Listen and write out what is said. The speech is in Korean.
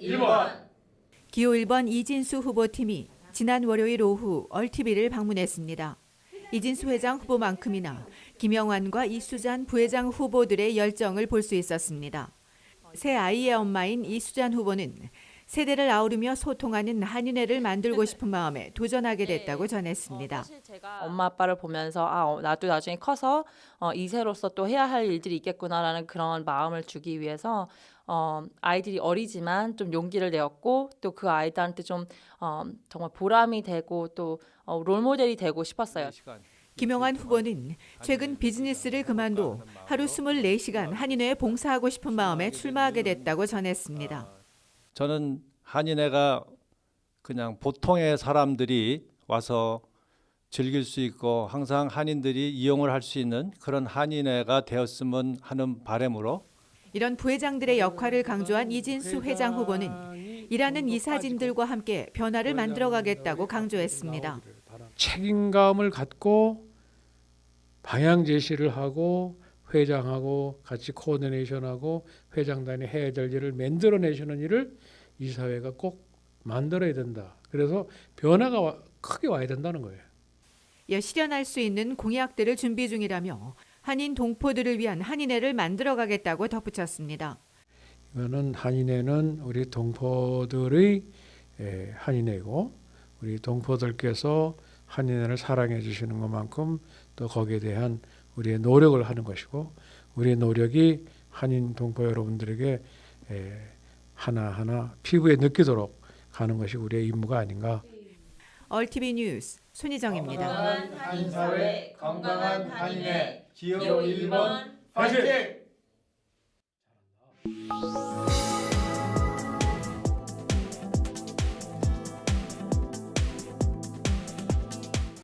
1번. 기호 1번 이진수 후보팀이 지난 월요일 오후 얼티비를 방문했습니다. 이진수 회장 후보만큼이나 김영환과 이수잔 부회장 후보들의 열정을 볼 수 있었습니다. 새 아이의 엄마인 이수잔 후보는 세대를 아우르며 소통하는 한인회를 만들고 싶은 마음에 도전하게 됐다고 전했습니다. 사실 제가 엄마 아빠를 보면서 아 어, 나도 나중에 커서 어, 이세로서 또 해야 할 일들이 있겠구나라는 그런 마음을 주기 위해서 어, 아이들이 어리지만 좀 용기를 내었고 또 그 아이들한테 좀 어, 정말 보람이 되고 또 어, 롤모델이 되고 싶었어요. 김영환 후보는 최근 비즈니스를 그만둬 하루 24시간 한인회에 봉사하고 싶은 마음에 출마하게 됐다고 전했습니다. 저는 한인회가 그냥 보통의 사람들이 와서 즐길 수 있고 항상 한인들이 이용을 할 수 있는 그런 한인회가 되었으면 하는 바람으로 이런 부회장들의 역할을 강조한 이진수 회장 후보는 일하는 이 사진들과 함께 변화를 만들어가겠다고 강조했습니다. 책임감을 갖고 방향 제시를 하고 회장하고 같이 코디네이션하고 회장단이 해야 될 일을 만들어내시는 일을 이 사회가 꼭 만들어야 된다. 그래서 변화가 와- 크게 와야 된다는 거예요. 이어 실현할 수 있는 공약들을 준비 중이라며 한인 동포들을 위한 한인회를 만들어 가겠다고 덧붙였습니다. 이거는 한인회는 우리 동포들의 에, 한인회고 우리 동포들께서 한인회를 사랑해 주시는 것만큼 또 거기에 대한 우리의 노력을 하는 것이고 우리의 노력이 한인 동포 여러분들에게 에, 하나하나 피부에 느끼도록 가는 것이 우리의 임무가 아닌가 얼티비 뉴스 손희정입니다. 건강한 한인사회, 건강한 한인회. 기호 1번. 파이팅!